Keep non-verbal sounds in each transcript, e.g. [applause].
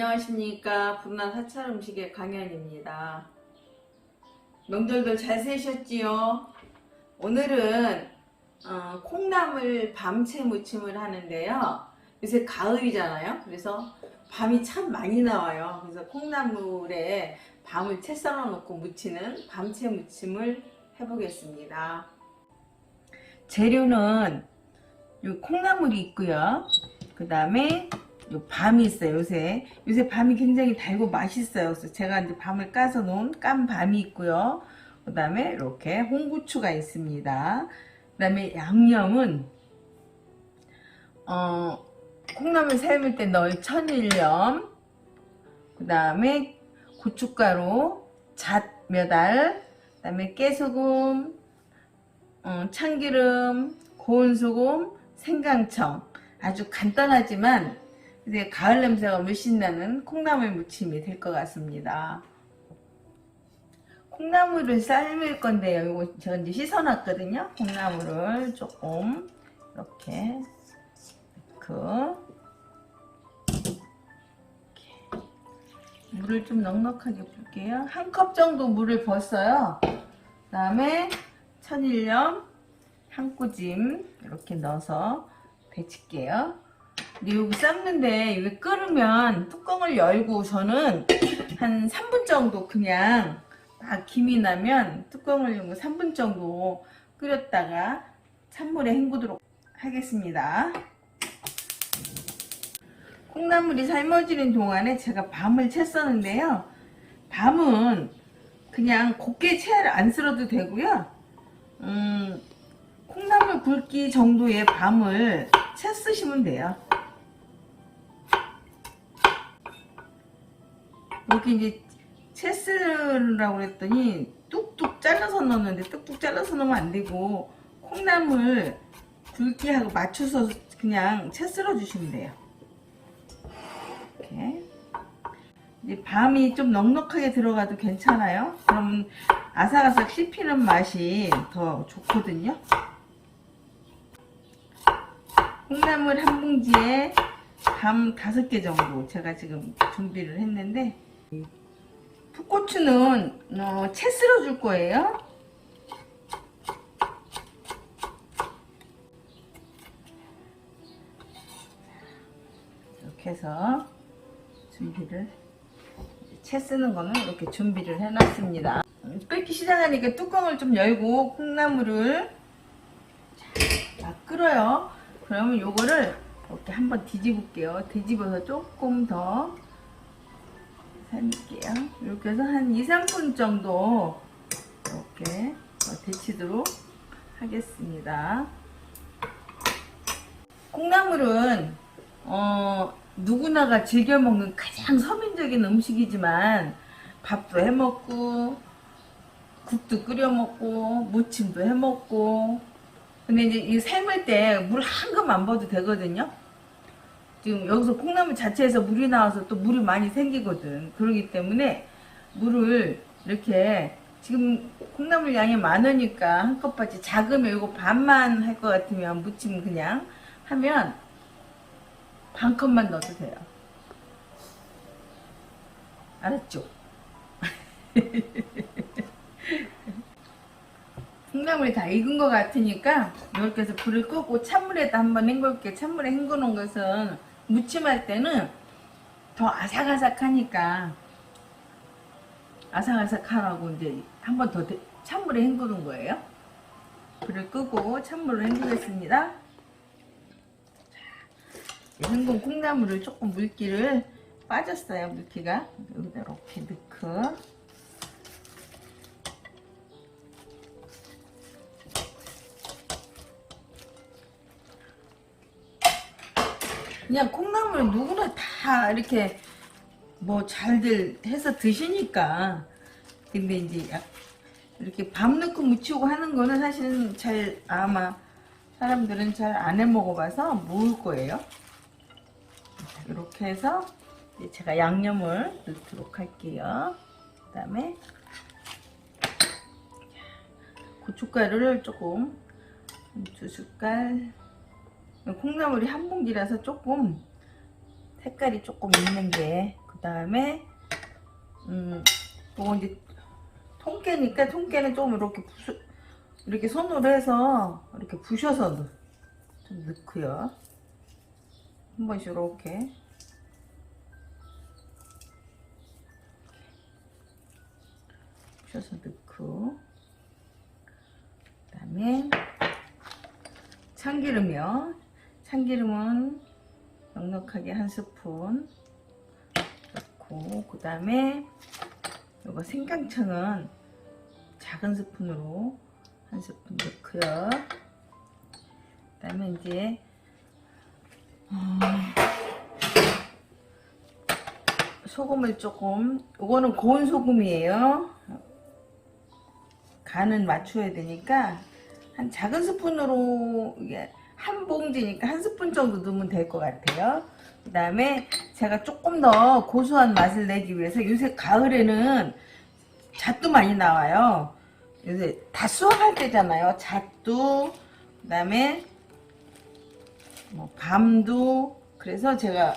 안녕하십니까 분란 사찰 음식의 강연입니다. 명절들 잘 세셨지요? 오늘은 어, 콩나물 밤채 무침을 하는데요. 요새 가을이잖아요. 그래서 밤이 참 많이 나와요. 그래서 콩나물에 밤을 채 썰어 놓고 무치는 밤채 무침을 해보겠습니다. 재료는 요 콩나물이 있고요. 그 다음에 요 밤이 있어요 요새. 요새 밤이 굉장히 달고 맛있어요. 그래서 제가 이제 밤을 까서 놓은 깐 밤이 있고요. 그 다음에 이렇게 홍고추가 있습니다. 그 다음에 양념은 어 콩나물 삶을 때 넣을 천일염 그 다음에 고춧가루 잣 몇 알 그 다음에 깨소금 어, 참기름 고운 소금 생강청. 아주 간단하지만 이제 가을 냄새가 물씬 나는 콩나물 무침이 될 것 같습니다. 콩나물을 삶을 건데요. 이거 제가 이제 씻어놨거든요. 콩나물을 조금 이렇게 넣고 이렇게 물을 좀 넉넉하게 붓게요. 한 컵 정도 물을 부었어요. 그 다음에 천일염 한 꼬짐 이렇게 넣어서 데칠게요. 근데 여기 삶는데 이게 끓으면 뚜껑을 열고 저는 한 3분 정도 그냥 막 김이 나면 뚜껑을 열고 3분 정도 끓였다가 찬물에 헹구도록 하겠습니다. 콩나물이 삶아지는 동안에 제가 밤을 챘었는데요. 밤은 그냥 곱게 채안 쓸어도 되고요. 음, 콩나물 굵기 정도의 밤을 채 쓰시면 돼요. 여기 이제 채스라고 그랬더니 뚝뚝 잘라서 넣었는데 뚝뚝 잘라서 넣으면 안 되고 콩나물 굵기하고 맞춰서 그냥 채 썰어 주시면 돼요. 이렇게 이제 밤이 좀 넉넉하게 들어가도 괜찮아요. 그러면 아삭아삭 씹히는 맛이 더 좋거든요. 콩나물 한 봉지에 밤 다섯 개 정도 제가 지금 준비를 했는데 풋고추는 어, 채 쓸어 줄 거예요. 이렇게 해서 준비를 채 쓰는 거는 이렇게 준비를 해놨습니다. 끓기 시작하니까 뚜껑을 좀 열고 콩나물을 막 끓어요. 그러면 요거를 이렇게 한번 뒤집을게요. 뒤집어서 조금 더 삶을게요. 이렇게 해서 한 2, 3분 정도 이렇게 데치도록 하겠습니다. 콩나물은 어, 누구나가 즐겨 먹는 가장 서민적인 음식이지만 밥도 해 먹고 국도 끓여 먹고 무침도 해 먹고 근데 이제 이 삶을 때 물 한 컵안 부어도 되거든요. 지금 여기서 콩나물 자체에서 물이 나와서 또 물이 많이 생기거든. 그러기 때문에 물을 이렇게 지금 콩나물 양이 많으니까 한 컵같이 작으면 이거 반만 할 것 같으면 무침 그냥 하면 반 컵만 넣어도 돼요. 알았죠? [laughs] 콩나물이 다 익은 것 같으니까 이렇게 해서 불을 끄고 찬물에다 한번 헹굴게 찬물에 헹구는 것은 무침할 때는 더 아삭아삭하니까 아삭아삭하라고 이제 한 번 더 찬물에 헹구는 거예요. 불을 끄고 찬물로 헹구겠습니다. 헹군 콩나물을 조금 물기를 빠졌어요. 물기가 이렇게 넣고 그냥 콩나물 누구나 다 이렇게 뭐 잘들 해서 드시니까. 근데 이제 약- 이렇게 밥 넣고 무치고 하는 거는 사실은 잘 아마 사람들은 잘 안 해 먹어봐서 모를 거예요. 이렇게 해서 제가 양념을 넣도록 할게요. 그 다음에 고춧가루를 조금 두 숟갈 콩나물이 한 봉지라서 조금 색깔이 조금 있는 게그그 다음에 음 이거 이제 통깨니까 통깨는 좀 이렇게 부수, 이렇게 손으로 해서 이렇게 부셔서 넣, 좀 넣고요. 한 번씩 이렇게 부셔서 넣고 그 다음에 참기름이요. 참기름은 넉넉하게 한 스푼 넣고 그 다음에 이거 생강청은 작은 스푼으로 한 스푼 넣고요. 그 다음에 이제 음, 소금을 조금 이거는 고운 소금이에요. 간은 맞춰야 되니까 한 작은 스푼으로 한 봉지니까 한 스푼 정도 넣으면 될 것 같아요. 그 다음에 제가 조금 더 고소한 맛을 내기 위해서 요새 가을에는 잣도 많이 나와요. 요새 다 수확할 때잖아요. 잣도 그 다음에 뭐 밤도 그래서 제가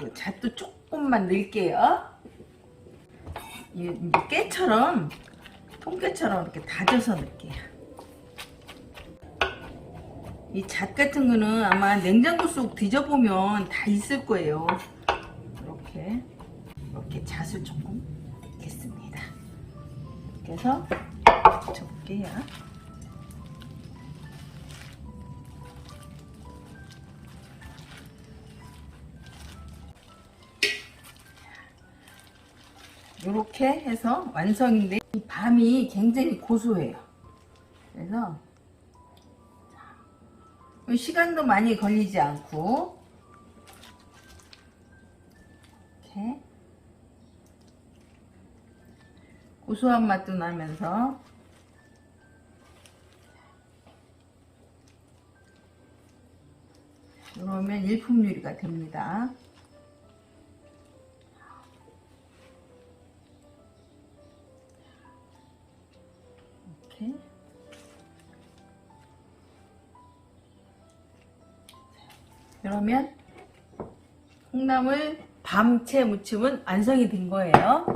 이 잣도 조금만 넣을게요. 깨처럼 통깨처럼 이렇게 다져서 넣을게요. 이 잣 같은 거는 아마 냉장고 속 뒤져보면 다 있을 거예요. 이렇게 이렇게 잣을 조금 넣겠습니다. 이렇게 해서 붙여볼게요. 이렇게 해서 완성인데 이 밤이 굉장히 고소해요. 그래서 자, 시간도 많이 걸리지 않고. 이렇게. 고소한 맛도 나면서. 그러면 일품 요리가 됩니다. 이렇게 그러면 콩나물 밤채 무침은 완성이 된 거예요.